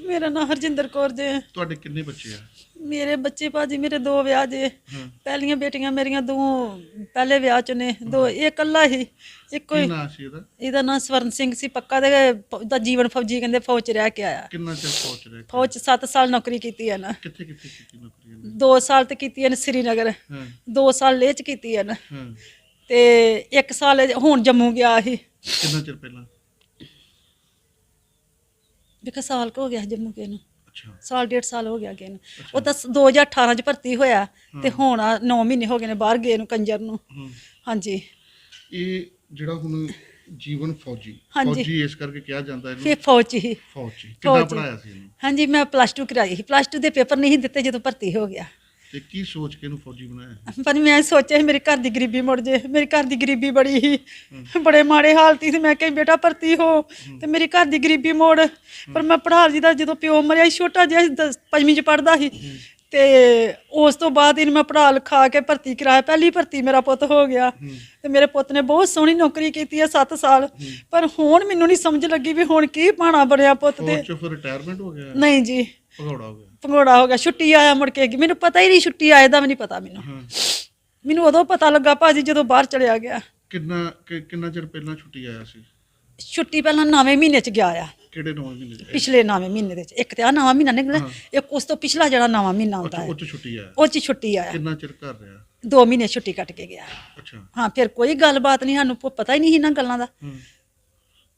ਮੇਰਾ ਨਾਮ ਹਰਜਿੰਦਰ ਕੌਰ ਜੇ। ਤੁਹਾਡੇ ਕਿੰਨੇ ਬੱਚੇ ਆ? ਮੇਰੇ ਬੱਚੇ ਭਾਜੀ ਮੇਰੇ ਦੋ ਵਿਆਹ ਜੇ। ਪਹਿਲੀਆਂ ਬੇਟੀਆਂ ਮੇਰੀਆਂ ਦੋ ਪਹਿਲੇ ਵਿਆਹ ਚ ਨੇ। ਦੋ ਇਹ ਇਕੱਲਾ ਹੀ। ਇੱਕੋ ਕੀ ਹੀ ਨਾਂ ਸੀ ਇਹਦਾ ਇਹਦਾ ਨਾਮ ਸਵਰਨ ਸਿੰਘ ਸੀ। ਪੱਕਾ ਤੇ ਦਾ ਜੀਵਨ ਫੌਜੀ ਕਹਿੰਦੇ ਫੌਜ ਚ ਰਹਿ ਕੇ ਆਇਆ। ਕਿੰਨਾ ਚਿਰ ਪਹੁੰਚ ਰਿਹਾ ਫੌਜ ਚ 7 ਸਾਲ ਨੌਕਰੀ ਕੀਤੀ ਹੈ ਨਾ ਕਿੱਥੇ ਕਿੱਥੇ ਕੀਤੀ ਨੌਕਰੀ ਇਹਨੇ 2 ਸਾਲ ਤੇ ਕੀਤੀ ਹੈ ਨਾ ਸ੍ਰੀਨਗਰ। ਹਾਂ। 2 ਸਾਲ ਲੇਹ ਚ ਕੀਤੀ ਹੈ ਨਾ ਹਾਂ। ਤੇ 1 ਸਾਲ ਹੁਣ ਜੰਮੂ ਗਿਆ ਸੀ। ਕਿੰਨਾ ਚਿਰ ਪਹਿਲਾਂ? ਦੇਖਾ ਸਾਲ ਕੁ ਹੋ ਗਿਆ ਜੰਮੂ ਗਏ ਨੂੰ। ਅੱਛਾ। ਸਾਲ ਡੇਢ ਸਾਲ ਹੋ ਗਿਆ ਗਏ ਨੂੰ। ਉਹ ਤਾਂ 2018 ਚ ਭਰਤੀ ਹੋਇਆ ਤੇ ਹੁਣ 9 ਮਹੀਨੇ ਹੋ ਗਏ ਨੇ ਬਾਹਰ ਗਏ ਨੂੰ ਕੰਜਰ ਨੂੰ। ਹਾਂਜੀ। ਇਹ ਜਿਹੜਾ ਹੁਣ ਜੀਵਨ ਫੌਜੀ। ਫੌਜੀ ਇਸ ਕਰਕੇ ਕਿਹਾ ਜਾਂਦਾ ਫਿਰ ਇਹਨੂੰ ਫੌਜ 'ਚ ਹੀ। ਫੌਜੀ ਕਿੰਨਾ ਫੌਜੀ। ਪੜਾਇਆ ਸੀ ਇਹਨੂੰ? ਹਾਂਜੀ ਮੈਂ ਪਲੱਸ 2 ਕਰਾਈ ਸੀ। ਪਲੱਸ 2 ਦੇ ਪੇਪਰ ਨਹੀਂ ਦਿੱਤੇ ਜਦੋਂ ਭਰਤੀ ਹੋ ਗਿਆ। ਤੇ ਕੀ ਸੋਚ ਕੇ ਇਹਨੂੰ ਫੌਜੀ ਬਣਾਇਆ? ਪਰ ਮੈਂ ਸੋਚਿਆ ਸੀ ਮੇਰੇ ਘਰ ਦੀ ਗਰੀਬੀ ਮੁੜ ਜੇ ਮੇਰੀ ਘਰ ਦੀ ਗਰੀਬੀ ਬੜੀ ਸੀ ਬੜੇ ਮਾੜੇ ਹਾਲਤੀ ਸੀ ਮੈਂ ਕਿਹਾ ਬੇਟਾ ਭਰਤੀ ਹੋ ਤੇ ਮੇਰੀ ਘਰ ਦੀ ਗਰੀਬੀ ਮੋੜ। ਪਰ ਮੈਂ ਪੜ੍ਹਾ ਜੀ ਦਾ ਜਦੋਂ ਪਿਓ ਮਰਿਆ ਸੀ ਛੋਟਾ ਜਿਹਾ ਸੀ, ਦਸ- ਪੰਜਵੀਂ ਚ ਪੜਦਾ ਸੀ ਤੇ ਉਸ ਤੋਂ ਬਾਅਦ ਇਹਨੂੰ ਮੈਂ ਪੜ੍ਹਾ ਲਿਖਾ ਕੇ ਭਰਤੀ ਕਰਾਇਆ। ਪਹਿਲੀ ਭਰਤੀ ਮੇਰਾ ਪੁੱਤ ਹੋ ਗਿਆ ਤੇ ਮੇਰੇ ਪੁੱਤ ਨੇ ਬਹੁਤ ਸੋਹਣੀ ਨੌਕਰੀ ਕੀਤੀ ਹੈ 7 ਸਾਲ। ਪਰ ਹੁਣ ਮੈਨੂੰ ਨਹੀਂ ਸਮਝ ਲੱਗੀ ਵੀ ਹੁਣ ਕੀ ਪਾਣਾ ਬਣਿਆ ਪੁੱਤ ਤੇ ਫੌਜ ਚੋਂ ਫਿਰ ਰਿਟਾਇਰਮੈਂਟ ਹੋ ਗਿਆ? ਨਹੀਂ ਜੀ। ਭਗੌੜਾ ਹੋ ਗਿਆ। ਪੰਗੋੜਾ ਹੋ ਗਿਆ ਛੁੱਟੀ ਆਇਆ ਮੁੜ ਕੇ। ਮੈਨੂੰ ਪਤਾ ਹੀ ਨਹੀਂ ਛੁੱਟੀ ਆਏ ਦਾ ਵੀ ਨਹੀਂ ਪਤਾ ਮੈਨੂੰ। ਹਾਂ। ਮੈਨੂੰ ਉਦੋਂ ਪਤਾ ਲੱਗਾ ਭਾਜੀ ਜਦੋਂ ਬਾਹਰ ਚਲਿਆ ਗਿਆ। ਕਿੰਨਾ ਕਿ- ਕਿੰਨਾ ਚਿਰ ਪਹਿਲਾਂ ਛੁੱਟੀ ਆਇਆ ਸੀ? ਛੁੱਟੀ ਪਹਿਲਾਂ ਨਵੇਂ ਮਹੀਨੇ ਚ ਗਿਆ ਆ। ਕਿਹੜੇ ਨੌਂ ਮਹੀਨੇ ਚ? ਪਿਛਲੇ ਨਵੇਂ ਮਹੀਨੇ ਦੇ ਚ ਇੱਕ ਤੇ ਆ ਨਵਾਂ ਮਹੀਨਾ ਨਿਕਲਿਆ ਇੱਕ ਉਸ ਤੋਂ ਪਿਛਲਾ ਜਿਹੜਾ ਨਵਾਂ ਮਹੀਨਾ ਹੁੰਦਾ ਅੱਛਾ ਹੈ। ਉਹ ਚ ਛੁੱਟੀ ਆਇਆ। ਉਹ ਚ ਛੁੱਟੀ ਆਇਆ। ਕਿੰਨਾ ਚਿਰ ਘਰ ਰਿਹਾ? ਦੋ ਮਹੀਨੇ ਛੁੱਟੀ ਕੱਟ ਕੇ ਗਿਆ। ਅੱਛਾ। ਹਾਂ ਫਿਰ ਕੋਈ ਗੱਲਬਾਤ ਨਹੀਂ ਸਾਨੂੰ ਪ- ਪਤਾ ਹੀ ਨਹੀਂ ਇਹਨਾਂ ਗੱਲਾਂ ਦਾ। ਹਾਂ।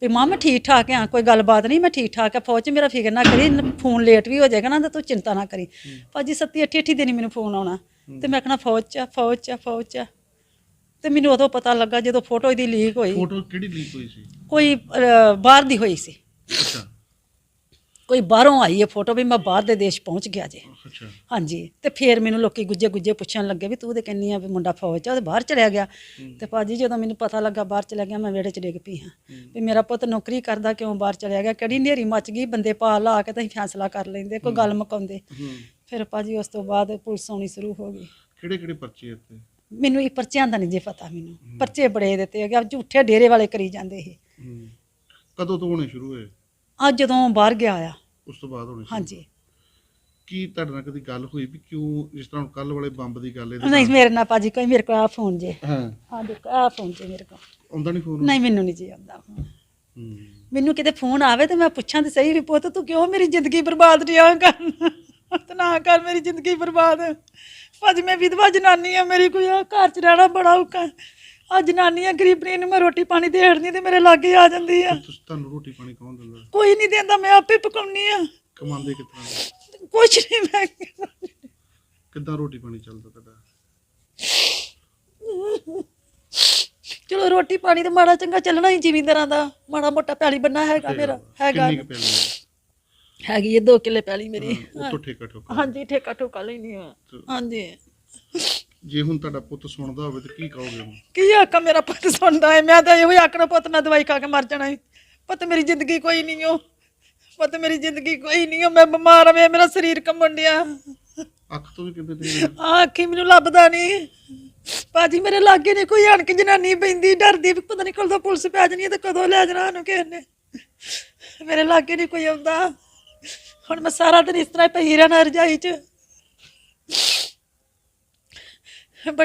ਤੇ ਮਾਂ ਮੈਂ ਠੀਕ ਠਾਕ ਆ ਕੋਈ ਗੱਲਬਾਤ ਨਹੀਂ ਮੈਂ ਠੀਕ ਠਾਕ ਆ ਫੌਜ 'ਚ ਮੇਰਾ ਫਿਕਰ ਨਾ ਕਰੀ ਫੋਨ ਲੇਟ ਵੀ ਹੋ ਜਾਏਗਾ ਨਾ ਤਾਂ ਤੂੰ ਚਿੰਤਾ ਨਾ ਕਰੀ। ਭਾਜੀ ਸੱਤੀ ਅੱਠੀ ਅੱਠੀ ਦਿਨ ਹੀ ਮੈਨੂੰ ਫੋਨ ਆਉਣਾ ਤੇ ਮੈਂ ਕਹਣਾ ਫੌਜ 'ਚ ਆ, ਫੌਜ 'ਚ ਆ, ਫੌਜ 'ਚ ਆ। ਤੇ ਮੈਨੂੰ ਉਦੋਂ ਪਤਾ ਲੱਗਾ ਜਦੋਂ ਫੋਟੋ ਇਹਦੀ ਲੀਕ ਹੋਈ। ਫੋਟੋ ਕਿਹੜੀ ਲੀਕ ਹੋਈ ਸੀ? ਕੋਈ ਅਹ, ਬਾਹਰ ਦੀ ਹੋਈ ਸੀ। ਅੱਛਾ। ਕੋਈ ਬਾਹਰੋਂ ਆਈ ਹੈ ਫੋਟੋ ਵੀ ਮੈਂ ਬਾਹਰ ਦੇ ਦੇਸ਼ ਪਹੁੰਚ ਗਿਆ ਜੇ। ਅੱਛਾ। ਹਾਂਜੀ ਤੇ ਫੇਰ ਮੈਨੂੰ ਲੋਕੀ ਗੁੱਜੇ ਗੁੱਜੇ ਪੁੱਛਣ ਲੱਗੇ ਵੀ ਤੂੰ ਤੇ ਕਹਿੰਨੀ ਆ ਵੀ ਮੁੰਡਾ ਫੌਜ ਚ ਆ, ਉਹ ਤੇ ਬਾਹਰ ਚਲਿਆ ਗਿਆ। ਤੇ ਭਾਜੀ ਜਦੋਂ ਮੈਨੂੰ ਪਤਾ ਲੱਗਾ ਬਾਹਰ ਚਲਿਆ ਗਿਆ ਮੈਂ ਵਿਹੜੇ ਚ ਡਿੱਗ ਪਈ ਹਾਂ। ਵੀ ਮੇਰਾ ਪੁੱਤ ਨੌਕਰੀ ਕਰਦਾ ਕਿਉਂ ਬਾਹਰ ਚਲਿਆ ਗਿਆ? ਕਿਹੜੀ ਨੇਰੀ ਮੱਚ ਗਈ? ਬੰਦੇ ਪਾ ਲਾ ਕੇ ਤਾਂ ਅਸੀਂ ਫੈਸਲਾ ਕਰ ਲੈਂਦੇ ਕੋਈ ਗੱਲ ਮੁਕਾਉਂਦੇ। ਫਿਰ ਭਾਜੀ ਉਸ ਤੋਂ ਬਾਅਦ ਪੁਲਿਸ ਆਉਣੀ ਸ਼ੁਰੂ ਹੋ ਗਈ। ਕਿਹੜੇ ਕਿਹੜੇ ਪਰਚੇ ਇੱਥੇ? ਮੈਨੂੰ ਇਹ ਪਰਚਿਆਂ ਦਾ ਨਹੀਂ ਜੇ ਪਤਾ ਮੈਨੂੰ। ਪਰਚੇ ਬੜੇ ਦਿੱਤੇ ਹੈਗੇ ਆ ਝੂਠੇ ਡੇਰੇ ਵਾਲੇ ਕਰੀ ਜਾਂਦੇ ਇਹ। ਹੂੰ। ਕਦੋਂ ਤੋਂ ਹੋਣੇ ਸ਼ੁਰੂ ਹੋਏ? ਅੱਜ ਜਦੋਂ ਬਾਹਰ ਗਿਆ ਆ। ਉਸ ਤੋਂ ਬਾਅਦ ਹੋਣੇ? ਹਾਂਜੀ। ਕੀ ਤੁਹਾਡੇ ਨਾਲ ਕਦੀ ਗੱਲ ਹੋਈ ਵੀ ਕਿਉਂ ਜਿਸ ਤਰ੍ਹਾਂ ਕੱਲ ਵਾਲੇ ਬੰਬ ਦੀ ਗੱਲ ਇਹਦੇ ਨਹੀਂ ਮੇਰੇ ਨਾਲ ਭਾਜੀ ਕੋਈ ਮੇਰੇ ਕੋਲ ਆ ਫੋਨ ਜੇ। ਹਾਂ। ਆ ਦੇਖੋ ਆ ਫੋਨ ਜੇ ਮੇਰੇ ਕੋਲ। ਆਉਂਦਾ ਨਹੀਂ ਫੋਨ ਨਹੀਂ ਮੈਨੂੰ ਨਹੀਂ ਜੀ ਆਉਂਦਾ phone। ਹੂੰ। ਮੈਨੂੰ ਕਿਤੇ ਫੋਨ ਆਵੇ ਤੇ ਮੈਂ ਪੁੱਛਾਂ ਤੇ ਸਹੀ ਵੀ ਪੁੱਤ ਤੂੰ ਕਿਉਂ ਮੇਰੀ ਜ਼ਿੰਦਗੀ ਬਰਬਾਦ ਰਿਹਾ ਕਰਨ ਤੇ ਨਾ ਕਰ ਮੇਰੀ ਜ਼ਿੰਦਗੀ ਬਰਬਾਦ। ਭਾਜੀ ਮੈਂ ਵਿਧਵਾ ਜਨਾਨੀ ਆ ਮੇਰੀ ਕੋਈ ਆ ਘਰ ਚ ਰਹਿਣਾ ਬੜਾ ਔਖਾ। ਆ ਜਨਾਨੀ ਆ ਗਰੀਬਣੀ ਨੂੰ ਮੈਂ ਰੋਟੀ ਪਾਣੀ ਦੇ ਹੜਨੀ ਤੇ ਮੇਰੇ ਲਾਗੇ ਆ ਜਾਂਦੀ ਆ। ਤੁਸੀਂ ਤੁਹਾਨੂੰ ਰੋਟੀ ਪਾਣੀ ਕੌਣ ਦਿੰਦਾ? ਕੋਈ ਨਹੀਂ ਦਿੰਦਾ ਮੈਂ ਆਪੇ ਪਕਾਉਣੀ ਆ। ਕਮਾਉਂਦੇ ਕਿਤਨਾ? ਕੁਛ ਨਹੀਂ ਮੈਂ ਕਿੱਦਾਂ ਰੋਟੀ ਪਾਣੀ ਚੱਲਦਾ ਤੁਹਾਡਾ? ਚਲੋ ਰੋਟੀ ਪਾਣੀ ਤੇ ਮਾੜਾ ਚੰਗਾ ਚੱਲਣਾ ਹੀ ਜ਼ਿਮੀਂਦਾਰਾਂ ਦਾ। ਮਾੜਾ ਮੋਟਾ ਪੈਲੀ ਬੰਨਾ ਹੈਗਾ ਮੇਰਾ ਹੈਗਾ। ਕਿੰਨੀ ਕੁ ਪੈਲੀ ਹੈ? ਹੈਗੀ ਇਹ 2 ਕਿੱਲੇ ਪੈਲੀ ਮੇਰੀ। ਉੱਤੋਂ ਠੇਕਾ ਠੋਕਾ ਹਾਂਜੀ ਠੇਕਾ ਠੋਕਾ ਲੈਣੀ ਆ ਹਾਂਜੀ। ਜੇ ਹੁਣ ਤੁਹਾਡਾ ਪੁੱਤ ਸੁਣਦਾ ਹੋਵੇ ਤਾਂ ਕੀ ਕਹੋਗੇ ਉਹਨੂੰ ਕੀ ਆਖਾਂ ਮੇਰਾ ਪੁੱਤ ਸੁਣਦਾ ਹੈ? ਮੈਂ ਤਾਂ ਇਹੋ ਹੀ ਆਖਣਾ ਪੁੱਤ ਮੈਂ ਦਵਾਈ ਖਾ ਕੇ ਮਰ ਜਾਣਾ ਹੈ। ਪੁੱਤ ਮੇਰੀ ਜ਼ਿੰਦਗੀ ਕੋਈ ਨਹੀਂ ਓ। ਪੁੱਤ ਮੇਰੀ ਜ਼ਿੰਦਗੀ ਕੋਈ ਨਹੀਂ ਓ। ਮੈਂ ਬਿਮਾਰ ਵੇ ਮੇਰਾ ਸਰੀਰ ਕੰਬਣ ਡਿਆ। ਅੱਖ ਤੋਂ ਵੀ ਕਿਤੇ ਤੇ ਆਹ ਅੱਖੀ ਮੈਨੂੰ ਲੱਭਦਾ ਨਹੀਂ। ਭਾਜੀ ਮੇਰੇ ਲਾਗੇ ਨਹੀਂ ਕੋਈ ਅਣਕ ਜਨਾਨੀ ਪੈਂਦੀ ਡਰਦੀ ਵੀ ਪਤਾ ਨਹੀਂ ਕਦੋਂ ਪੁਲਿਸ ਪੈ ਜਾਣੀ ਹੈ ਤੇ ਕਦੋਂ ਲੈ ਜਾਣਾ ਉਹਨੂੰ ਕਿਸੇ ਨੇ। ਮੇਰੇ ਲਾਗੇ ਨਹੀਂ ਕੋਈ ਆਉਂਦਾ। ਹੁਣ ਮੈਂ ਸਾਰਾ ਦਿਨ ਇਸ ਤਰ੍ਹਾਂ ਹੀ ਪਈ ਰਹਿਣਾ ਰਜਾਈ 'ਚ। ਬੜੀ